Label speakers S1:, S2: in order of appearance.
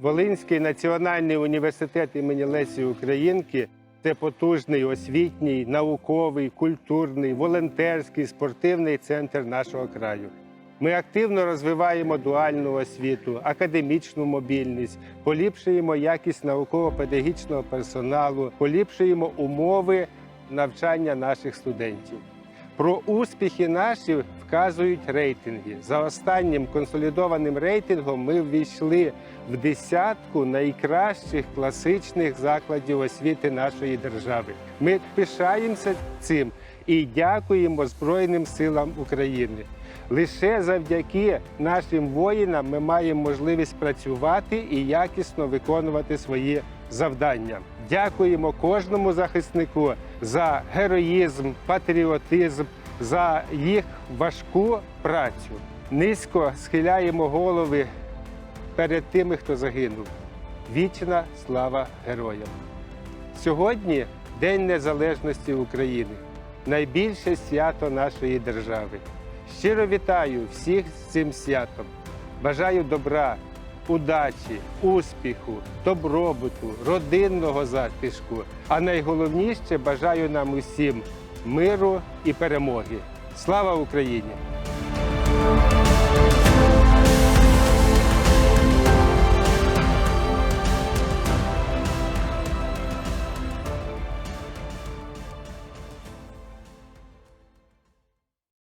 S1: Волинський національний університет імені Лесі Українки це потужний освітній, науковий, культурний, волонтерський, спортивний центр нашого краю. Ми активно розвиваємо дуальну освіту, академічну мобільність, поліпшуємо якість науково-педагогічного персоналу, поліпшуємо умови навчання наших студентів. Про успіхи наші вказують рейтинги. За останнім консолідованим рейтингом ми ввійшли в десятку найкращих класичних закладів освіти нашої держави. Ми пишаємося цим і дякуємо Збройним силам України. Лише завдяки нашим воїнам ми маємо можливість працювати і якісно виконувати свої завдання. Дякуємо кожному захиснику за героїзм, патріотизм, за їх важку працю. Низько схиляємо голови перед тими, хто загинув. Вічна слава героям! Сьогодні День Незалежності України, найбільше свято нашої держави. Щиро вітаю всіх з цим святом. Бажаю добра, удачі, успіху, добробуту, родинного затишку. А найголовніше бажаю нам усім миру і перемоги. Слава Україні!